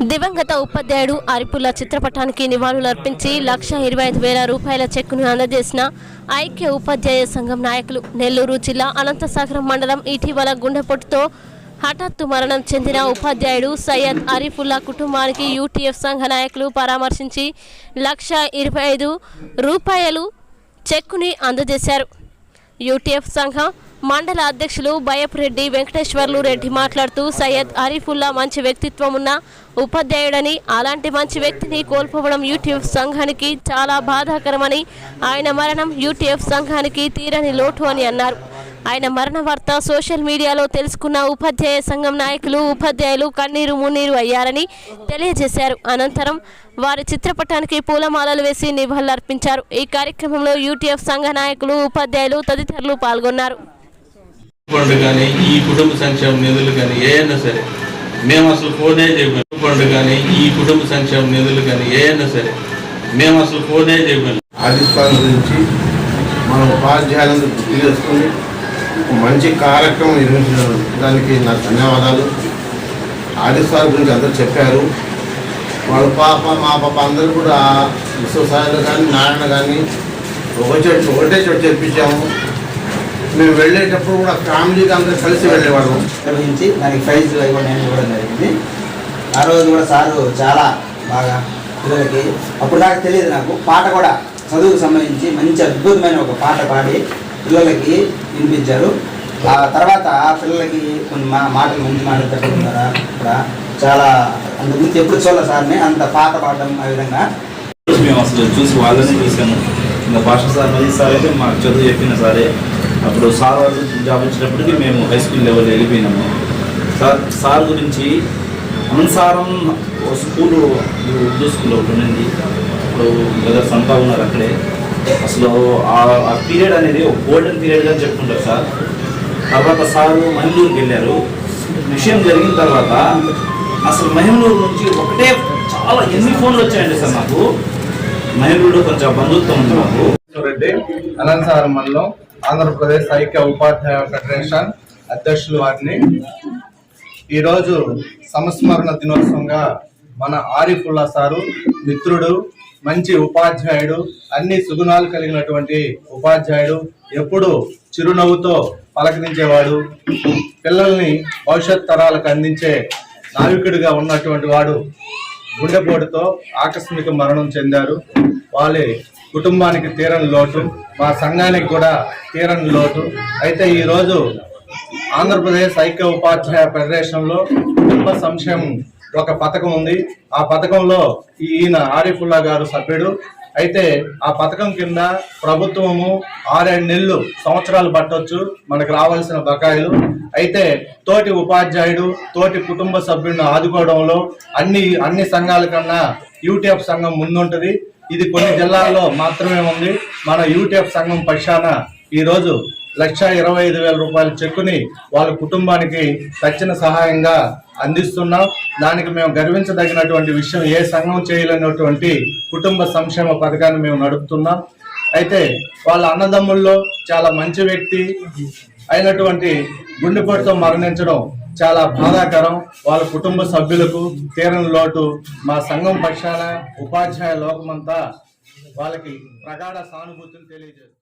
దివంగత ఉపాధ్యాయుడు అరిపుల్ల చిత్రపటానికి నివాళులర్పించి లక్ష ఇరవై ఐదు వేల రూపాయల చెక్కును అందజేసిన ఐక్య ఉపాధ్యాయ సంఘం నాయకులు నెల్లూరు జిల్లా అనంతసాగరం మండలం ఇటీవల గుండెపోటుతో హఠాత్తు మరణం చెందిన ఉపాధ్యాయుడు సయ్యద్ అరిఫుల్లా కుటుంబానికి యూటీఎఫ్ సంఘ నాయకులు పరామర్శించి లక్ష ఇరవై ఐదు రూపాయలు చెక్కుని అందజేశారు. యూటీఎఫ్ సంఘం మండల అధ్యక్షులు బయపురెడ్డి వెంకటేశ్వర్లు రెడ్డి మాట్లాడుతూ సయ్యద్ అరీఫుల్లా మంచి వ్యక్తిత్వం ఉన్న ఉపాధ్యాయుడని అలాంటి మంచి వ్యక్తిని కోల్పోవడం యూటీఎఫ్ సంఘానికి చాలా బాధాకరమని ఆయన మరణం యూటీఎఫ్ సంఘానికి తీరని లోటు అని అన్నారు. ఆయన మరణ వార్త సోషల్ మీడియాలో తెలుసుకున్న ఉపాధ్యాయ సంఘం నాయకులు ఉపాధ్యాయులు కన్నీరు మున్నీరు అయ్యారని తెలియజేశారు. అనంతరం వారి చిత్రపటానికి పూలమాలలు వేసి నివాళులర్పించారు. ఈ కార్యక్రమంలో యూటీఎఫ్ సంఘ నాయకులు ఉపాధ్యాయులు తదితరులు పాల్గొన్నారు. ఫండ్ కానీ ఈ కుటుంబ సంక్షేమ నిధులు కానీ ఏమైనా సరే మేము అసలు ఫోనే చేయగలం ఫండ్ కానీ ఈ కుటుంబ సంక్షేమ నిధులు కానీ ఏమైనా సరే మేము అసలు ఫోనే చేయగలం ఆదిత్యాల గురించి మనం ఉపాధ్యాయులను గుర్తు చేసుకుని మంచి కార్యక్రమం నిర్మించడం దానికి నా ధన్యవాదాలు. ఆదిత్యాల గురించి అందరూ చెప్పారు. వాళ్ళ పాప మా పాప అందరూ కూడా విశ్వసాయులు కానీ నారాయణ కానీ ఒక చెట్టు ఒకటే చెట్టు చేర్పించాము. మేము వెళ్ళేటప్పుడు కూడా ఫ్యామిలీగా అందరూ కలిసి వెళ్ళేవాళ్ళం. నిర్వహించి దానికి ప్రైజ్ ఇవ్వడం ఇవ్వడం జరిగింది. ఆ రోజు కూడా సారు చాలా బాగా పిల్లలకి అప్పుడు దాకా తెలియదు నాకు పాట కూడా చదువుకు సంబంధించి మంచి అద్భుతమైన ఒక పాట పాడి పిల్లలకి వినిపించారు. ఆ తర్వాత ఆ పిల్లలకి కొన్ని మా మాటలు మంచి మాటలు తట్టుకున్నారా కూడా చాలా అంతకుముందు ఎప్పుడు చూడలేదు సార్ని అంత పాట పాడడం ఆ విధంగా. మేము అసలు చూసి వాళ్ళని చూసాము. ఇంకా భాష సార్ మళ్ళీ సార్ అయితే మాకు చదువు చెప్పిన సారే. అప్పుడు సార్ వాళ్ళు జాబ్ వచ్చినప్పటికీ మేము హై స్కూల్ లెవెల్ వెళ్ళిపోయినాము. సార్ సార్ గురించి అనుసారం ఓ స్కూలు ఉర్దూ స్కూల్ ఒకటి ఉండింది. ఇప్పుడు బ్రదర్స్ అంతా ఉన్నారు అక్కడే. అసలు ఆ- పీరియడ్ అనేది ఒక గోల్డెన్ పీరియడ్గా చెప్పుకుంటారు సార్. తర్వాత సారు మహిళూరుకి వెళ్ళారు. విషయం జరిగిన తర్వాత అసలు మహిమూరు నుంచి ఒకటే చాలా ఎన్ని ఫోన్లు వచ్చాయండి సార్ నాకు మహిమూరులో కొంచెం బంధుత్వం ఉంది మాకు. రెడ్డి అనంతసారం ఆంధ్రప్రదేశ్ ఐక్య ఉపాధ్యాయ ఫెడరేషన్ అధ్యక్షులు వారిని. ఈరోజు సంస్మరణ దినోత్సవంగా మన ఆరిఫుల్లా సారు మిత్రుడు మంచి ఉపాధ్యాయుడు అన్ని సుగుణాలు కలిగినటువంటి ఉపాధ్యాయుడు ఎప్పుడు చిరునవ్వుతో పలకరించేవాడు పిల్లల్ని భవిష్యత్ తరాలకు అందించే నావికుడిగా ఉన్నటువంటి వాడు గుండెపోటుతో ఆకస్మిక మరణం చెందారు. వాళ్ళ కుటుంబానికి తీరని లోటు మా సంఘానికి కూడా తీరని లోటు. అయితే ఈరోజు ఆంధ్రప్రదేశ్ ఐక్య ఉపాధ్యాయ ఫెడరేషన్లో కుటుంబ సంక్షేమం ఒక పథకం ఉంది. ఆ పథకంలో ఈయన ఆరిఫుల్లా గారు సభ్యుడు. అయితే ఆ పథకం కింద ప్రభుత్వము ఆరేడు నెలలు సంవత్సరాలు పట్టొచ్చు మనకు రావాల్సిన బకాయిలు. అయితే తోటి ఉపాధ్యాయుడు తోటి కుటుంబ సభ్యుడిని ఆదుకోవడంలో అన్ని అన్ని సంఘాల కన్నా యూటీఎఫ్ సంఘం ముందుంటుంది. ఇది కొన్ని జిల్లాల్లో మాత్రమే ఉంది. మన యూటీఎఫ్ సంఘం పక్షాన ఈరోజు లక్ష ఇరవై ఐదు వేల రూపాయల చెక్కుని వాళ్ళ కుటుంబానికి తక్షణ సహాయంగా అందిస్తున్నాం. దానికి మేము గర్వించదగినటువంటి విషయం ఏ సంఘం చేయలేనటువంటి కుటుంబ సంక్షేమ పథకాన్ని మేము నడుపుతున్నాం. అయితే వాళ్ళ అన్నదమ్ముల్లో చాలా మంచి వ్యక్తి అయినటువంటి గుండెపోటుతో మరణించడం చాలా బాధాకరం. వాళ్ళ కుటుంబ సభ్యులకు తీరని లోటు. మా సంఘం పక్షాన ఉపాధ్యాయ లోకమంతా వాళ్ళకి ప్రగాఢ సానుభూతిని తెలియజేస్తుంది.